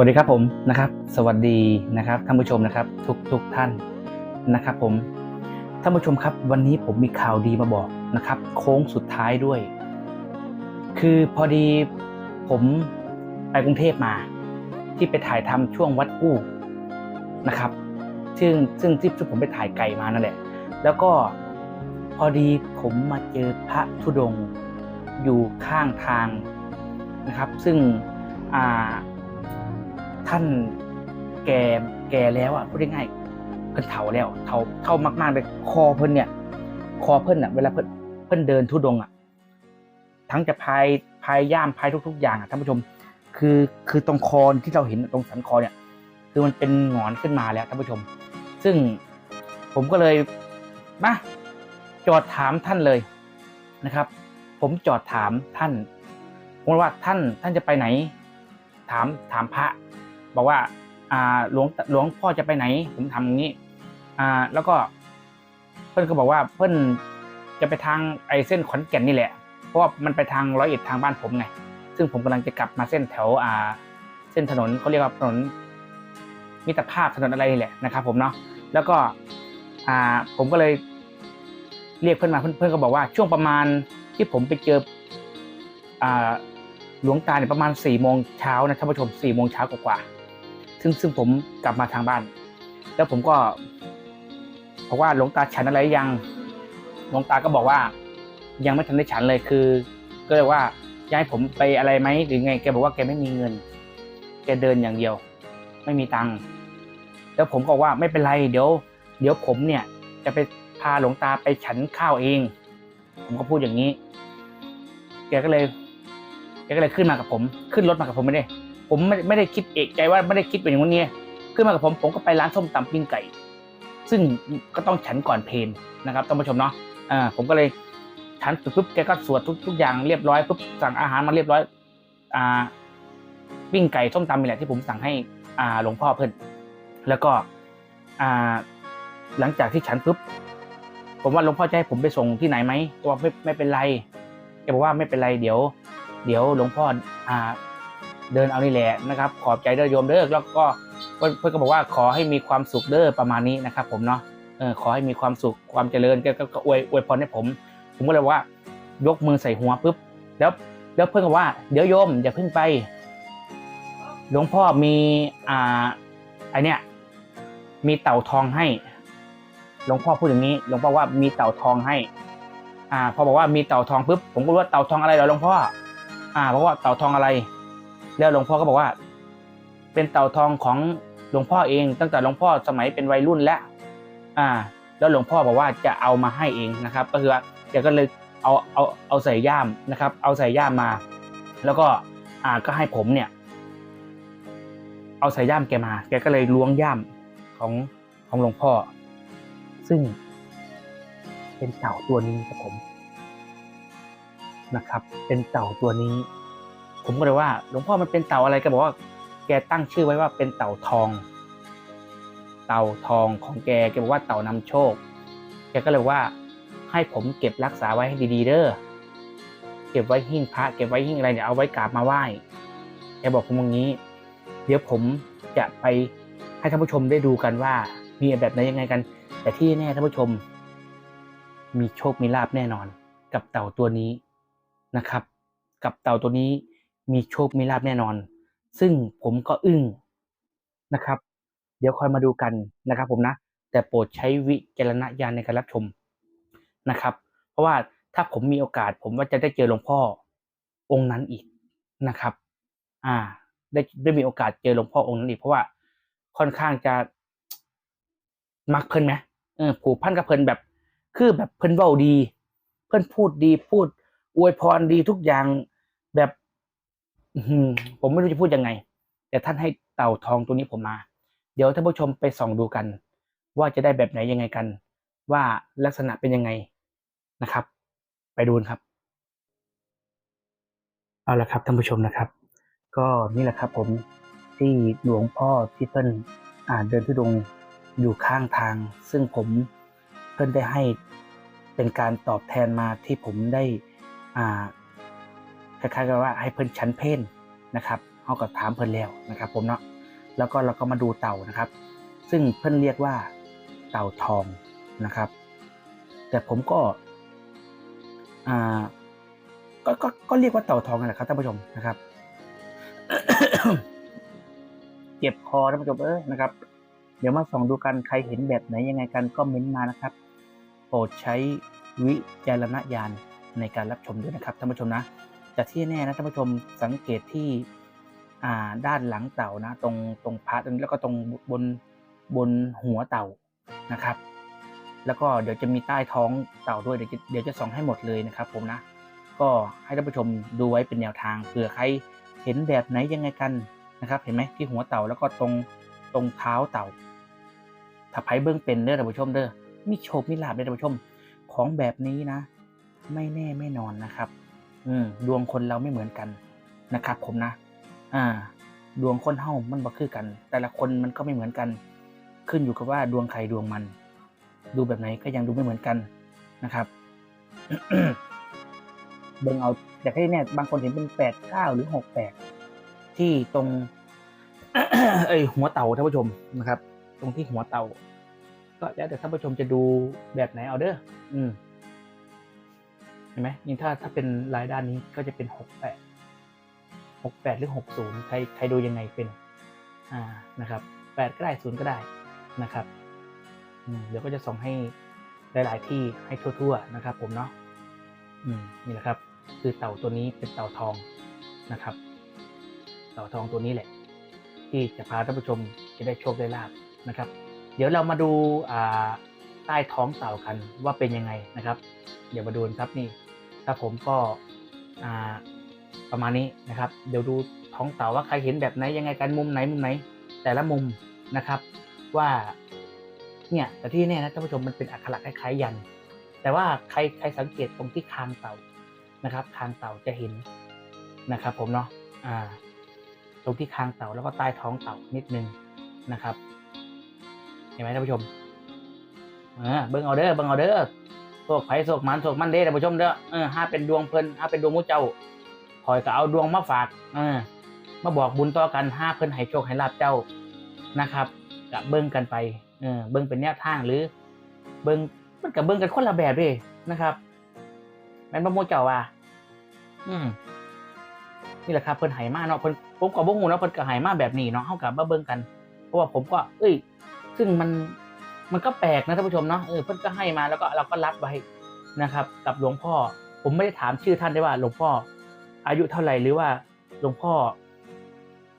วัสดีครับผมนะครับ สวัสดีนะครับท่านผู้ชมนะครับทุกทุกท่านนะครับผมท่านผู้ชมครับ วันนี้ผมมีข่าวดีมาบอกนะครับ โค้งสุดท้ายด้วย คือพอดีผมไปกรุงเทพมา ที่ไปถ่ายทำช่วงวัดกู้นะครับ ซึ่งซึ่งที่ผมไปถ่ายไก่มานั่นแหละ แล้วก็พอดีผมมาเจอพระธุดงค์อยู่ข้างทางนะครับ ซึ่งอ่า ท่านแก่แก่แล้วอะพูดง่ายๆเพิ่นเฒ่าแล้วเฒ่าเฒ่ามากๆเลยคอเพิ่นเนี่ย คอเพิ่นอะเวลาเพิ่นเพิ่นเดินทุดงอะทั้งจะพายพายย่ามพายทุก ๆ อย่างอะท่านผู้ชม คือคือตรงคอที่เราเห็นตรงสันคอเนี่ย คือมันเป็นหงอนขึ้นมาแล้วท่านผู้ชม ซึ่งผมก็เลยมาจอดถามท่านเลยนะครับ ผมจอดถามท่านผมว่าท่านท่านจะไปไหน ถามถามพระ บอกว่าอ่าหลวงหลวงพ่อจะไปไหน ผมทำอย่างนี้ อ่า แล้วก็ เพื่อนก็บอกว่าเพื่อนจะไปทางไอเส้นขอนแก่นนี่แหละ เพราะว่ามันไปทางร้อยเอ็ดทางบ้านผมไง ซึ่งผมกำลังจะกลับมาเส้นแถวอ่า เส้นถนนเขาเรียกว่าถนนมิตรภาพถนนอะไรนี่แหละนะครับ ผมเนาะ แล้วก็ อ่า ผมก็เลย เรียกเพื่อนมาเพื่อนเพื่อนก็บอกว่าช่วงประมาณที่ผมไปเจอ อ่า หลวงตาเนี่ยประมาณสี่โมงเช้านะท่านผู้ชมสี่โมงเช้ากว่าๆ ซึ่งซึ่งผมกลับมาทางบ้าน แล้วผมก็บอกว่าหลวงตาฉันอะไรยังหลวงตาก็บอกว่า ยังไม่ทันได้ฉันเลยคือ ก็เลยว่าจะให้ผมไปอะไรไหมหรือไงแกบอกว่าแกไม่มีเงิน แกเดินอย่างเดียว ไม่มีตังค์แล้วผมก็บอกว่าไม่เป็นไรเดี๋ยว เดี๋ยวผมเนี่ย จะไปพาหลวงตาไปฉันข้าวเอง ผมก็พูดอย่างนี้ แกก็เลยแกก็เลยขึ้นมากับผม ขึ้นรถมากับผมไม่ได้ ผมไม่ไม่ได้คิดเอกใจว่าไม่ได้คิดเป็นอย่างนี้ขึ้นมากับผมผมก็ไปร้านส้มตำปิ้งไก่ ซึ่งก็ต้องฉันก่อนเพลนนะครับท่านผู้ชมเนาะอ่าผมก็เลยฉันปุ๊บแกก็สวดทุกทุกอย่างเรียบร้อยปุ๊บสั่งอาหารมาเรียบร้อยอ่าปิ้งไก่ส้มตำนี่แหละที่ผมสั่งให้อ่าหลวงพ่อเพิ่นแล้วก็อ่าหลังจากที่ฉันปุ๊บผมว่าหลวงพ่อจะให้ผมไปส่งที่ไหนไหมก็บอกไม่ไม่เป็นไรแกบอกว่าไม่เป็นไรเดี๋ยว เดี๋ยวหลวงพ่ออ่า เดินเอานี่แหละนะครับ ขอบใจเด้อโยมเด้อแล้วก็เพื่อนก็บอกว่าขอให้มีความสุขเด้อประมาณนี้นะครับ ผมเนาะเออขอให้มีความสุขความเจริญก็ก็อวยอวยพรให้ผม ผมก็เลยบอกว่ายกมือใส่หัวปุ๊บแล้วแล้วเพื่อนก็ว่าเดี๋ยวโยมอย่าเพิ่งไปหลวงพ่อมีอ่าไอเนี้ยมีเต่าทองให้หลวงพ่อพูดอย่างนี้หลวงพ่อว่ามีเต่าทองให้ อ่า พอบอกว่ามีเต่าทองปุ๊บผมก็รู้ว่าเต่าทองอะไรเหรอหลวงพ่ออ่าเพราะว่าเต่าทองอะไร แล้วหลวงพ่อก็บอกว่า เป็นเต่าทองของหลวงพ่อเอง ตั้งแต่หลวงพ่อสมัยเป็นวัยรุ่นแล้วอ่า แล้วหลวงพ่อบอกว่าจะเอามาให้เองนะครับ ก็คือว่าแกก็เลยเอาเอาเอาใส่ย่ามนะครับ เอาใส่ย่ามมา แล้วก็อ่าก็ให้ผมเนี่ย เอาใส่ย่ามแกมา แกก็เลยล้วงย่ามของของหลวงพ่อ ซึ่งเป็นเต่าตัวนี้ครับผมนะครับ เป็นเต่าตัวนี้ ผมก็เลยว่าหลวงพ่อมันเป็นเต่าอะไรแกบอกว่า แกตั้งชื่อไว้ว่าเป็นเต่าทอง เต่าทองของแกแกบอกว่าเต่านำโชค แกก็เลยว่าให้ผมเก็บรักษาไว้ให้ดีๆเด้อเก็บไว้หิ้งพระเก็บไว้หิ้งอะไรเนี่ยเอาไว้กราบมาไหว้แกบอกผมอย่างนี้ เดี๋ยวผมจะไปให้ท่านผู้ชมได้ดูกันว่า มีแบบไหนยังไงกัน แต่ที่แน่ท่านผู้ชม มีโชคมีลาบแน่นอน กับเต่าตัวนี้นะครับ กับเต่าตัวนี้ มีโชคมีลาบแน่นอน ซึ่งผมก็อึ้งนะครับ เดี๋ยวคอยมาดูกันนะครับ ผมนะ แต่โปรดใช้วิจารณญาณในการรับชมนะครับ เพราะว่าถ้าผมมีโอกาส ผมว่าจะได้เจอหลวงพ่อองค์นั้นอีกนะครับ อ่า ได้ได้มีโอกาสเจอหลวงพ่อองค์นั้นอีกเพราะว่าค่อนข้างจะมักเพิ่นไหมเออผูกพันกับเพิ่นแบบ คือแบบเพิ่นเว้าดี เพิ่นพูดดีพูดอวยพรดีทุกอย่าง ผมไม่รู้จะพูดยังไง แต่ท่านให้เต่าทองตัวนี้ผมมา เดี๋ยวท่านผู้ชมไปส่องดูกัน ว่าจะได้แบบไหนยังไงกัน ว่าลักษณะเป็นยังไงนะครับ ไปดูนครับ เอาละครับท่านผู้ชมนะครับ ก็นี่แหละครับ ผมที่หลวงพ่อที่เพิ่นอ่าเดินทุดงอยู่ข้างทาง ซึ่งผมเพิ่นได้ให้เป็นการตอบแทนมาที่ผมได้อ่า คล้ายๆกับว่าให้เพิ่นชั้นเพนนะครับเขาก็ถามเพิ่นแล้วนะครับ ผมเนาะแล้วก็เราก็มาดูเต่านะครับ ซึ่งเพิ่นเรียกว่าเต่าทองนะครับ แต่ผมก็อ่าก็ก็ก็เรียกว่าเต่าทองนั่นแหละครับท่านผู้ชมนะครับเจ็บคอท่านผู้ชมเออนะครับ เดี๋ยวมาส่องดูกันใครเห็นแบบไหนยังไงกันก็เม้นมานะครับ โปรดใช้วิจารณญาณในการรับชมด้วยนะครับท่านผู้ชมนะ แต่ที่แน่นะท่านผู้ชมสังเกตที่ด้านหลังเต่านะ ตรงตรงพาร์ทแล้วก็ตรงบนบนหัวเต่านะครับ แล้วก็เดี๋ยวจะมีใต้ท้องเต่าด้วยเดี๋ยวจะเดี๋ยวจะส่องให้หมดเลยนะครับ ผมนะ ก็ให้ท่านผู้ชมดูไว้เป็นแนวทางเผื่อใครเห็นแบบไหนยังไงกันนะครับ เห็นไหมที่หัวเต่าแล้วก็ตรงตรงเท้าเต่าถ้าไพ่เบื้องเป็นเด้อท่านผู้ชมเด้อมีโชคมีลาบเด้อท่านผู้ชม ของแบบนี้นะ ไม่แน่ไม่นอนนะครับ อืมดวงคนเราไม่เหมือนกันนะครับ ผมนะ อ่า ดวงคนเฮ้ามันบ่คือกัน แต่ละคนมันก็ไม่เหมือนกัน ขึ้นอยู่กับว่าดวงใครดวงมัน ดูแบบไหนก็ยังดูไม่เหมือนกันนะครับเบิ่งเอาแต่ที่เนี่ยบางคนเห็นเป็นแปดเก้าหรือหกแปดที่ตรงเอ้ยหัวเต่าท่านผู้ชมนะครับ ตรงที่หัวเต่า ก็แล้วแต่ท่านผู้ชมจะดูแบบไหนเอาเด้ออืม ห็นไหมยิ่งถ้าถ้าเป็นรายด้านนี้ก็จะเป็นหกแปดหกแปดหรือหกศูนย์ใครใครดูยังไงเป็นอ่านะครับแปดก็ได้ศูนย์ก็ได้นะครับอืมเดี๋ยวก็จะส่งให้หลาย ๆ ที่ให้ทั่ว ๆ นะครับ ผมเนาะอืมนี่แหละครับ คือเต่าตัวนี้เป็นเต่าทองนะครับ เต่าทองตัวนี้แหละ ที่จะพาท่านผู้ชมจะได้โชคได้ลาบนะครับ เดี๋ยวเรามาดูอ่าใต้ท้องเต่ากันว่าเป็นยังไงนะครับ เดี๋ยวมาดูนครับนี่ ถ้าผมก็ประมาณนี้นะครับ เดี๋ยวดูท้องเต่าว่าใครเห็นแบบไหนยังไงกันมุมไหนมุมไหน แต่ละมุมนะครับว่าเนี่ยแต่ที่แน่นะท่านผู้ชมมันเป็นอักขระคล้ายๆยัน แต่ว่าใครใครสังเกตตรงที่คางเต่านะครับ คางเต่าจะเห็นนะครับ ผมเนาะอ่า ตรงที่คางเต่าแล้วก็ใต้ท้องเต่านิดนึงนะครับ เห็นไหมท่านผู้ชมเออเบิ่งเอาเด้อเบิ่งเอาเด้อ โศกไผโศกมันโศกมันเด้ท่านผู้ชมเด้อเออห้าเป็นดวงเพิ่นห้าเป็นดวงมุเจ้าคอยก็เอาดวงมาฝากเออมาบอกบุญต่อกันห้าเพิ่นให้โชคให้ลาบเจ้านะครับกับเบิ่งกันไปเออเบิ่งเป็นแนวทางหรือ เบิ่งมันกับเบิ่งกันคนละแบบเด้นะครับแม่นบ่โมเจ้าว่า อืมนี่แหละครับเพิ่นไหมาเนาะเพิ่นผมก็บ่ฮู้เนาะเพิ่นก็ไหมาแบบนี้เนาะเฮาก็มาเบิ่งกัน เพราะว่าผมก็ เอ้ย ซึ่งมัน มันก็แปลกนะท่านผู้ชมเนาะเออเพิ่นก็ให้มาแล้วก็เราก็รับไว้นะครับ กับหลวงพ่อ ผมไม่ได้ถามชื่อท่านได้ว่า หลวงพ่อ อายุเท่าไหร่หรือว่าหลวงพ่อ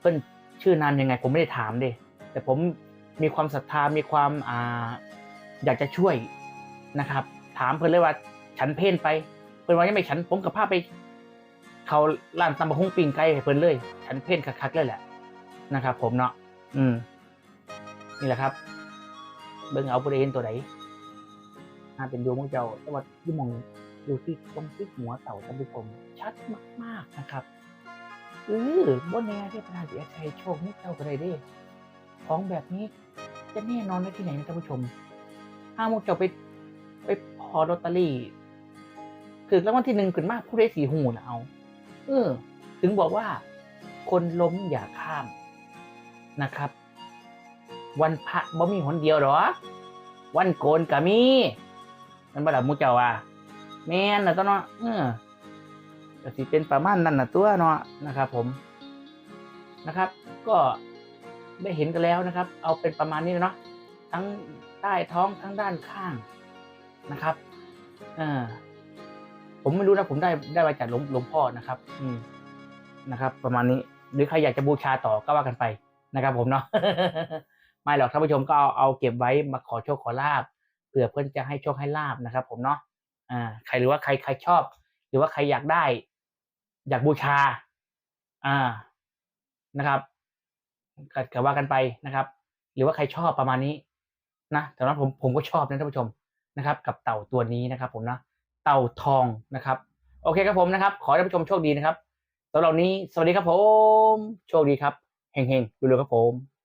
เพิ่นชื่อนามยังไง ผมไม่ได้ถามเด้แต่ผมมีความศรัทธามีความอ่าอยากจะช่วยนะครับ ถามเพิ่นเลยว่าฉันเพ่นไปเพิ่นว่ายังไม่ฉันผมกับพาไป เขาร้านตำบะฮุ่งปิงไก่เพิ่นเลย ฉันเพ่นคักๆเลยแหละนะครับ ผมเนาะอืมนี่แหละครับ เบิ่งเอาบริเวณตัวไหนถ้าเป็นดวงของเจ้าแต่ว่าที่มองดูที่ตรงที่หัวเต่าท่านผู้ชมชัดมากๆนะครับเออบนแน่ที่พระราชาชัยโชคมุกเจ้าก็ได้ด้ของแบบนี้จะแน่นอนได้ที่ไหนนะท่านผู้ชมห้ามุกเจ้าไปไปพอลอตเตอรี่คือรางวัลที่หนึ่งขึ้นมากผู้ได้สีหูนะเอา เออ ถึงบอกว่า คนล้มอย่าข้ามนะครับ วันพระบ่มีหนเดียวหรอ วันโกนก็มีมันบ่ดับมูเจ้าว่าแม่นนะตัวเนาะเออก็สิเป็นประมาณนั้นนะตัวเนาะนะครับ ผมนะครับ ก็ได้เห็นกันแล้วนะครับ เอาเป็นประมาณนี้เนาะทั้งใต้ท้องทั้งด้านข้างนะครับเออผมไม่รู้นะผมได้ได้มาจากหลวงหลวงพ่อนะครับ อืมนะครับ ประมาณนี้หรือใครอยากจะบูชาต่อก็ว่ากันไปนะครับผมเนาะ ไม่หรอกท่านผู้ชมก็เอาเอาเก็บไว้มาขอโชคขอลาบเผื่อเพื่อนจะให้โชคให้ลาบนะครับ ผมเนาะอ่าใครหรือว่าใครใครชอบ หรือว่าใครอยากได้ อยากบูชา อ่านะครับก็ก็ว่ากันไปนะครับ หรือว่าใครชอบประมาณนี้นะแต่ว่าผมผมก็ชอบนะท่านผู้ชมนะครับ กับเต่าตัวนี้นะครับ ผมนะเต่าทองนะครับ โอเคครับผมนะครับ ขอท่านผู้ชมโชคดีนะครับสำหรับนี้ สวัสดีครับผม โชคดีครับเฮงๆดูเลยครับผม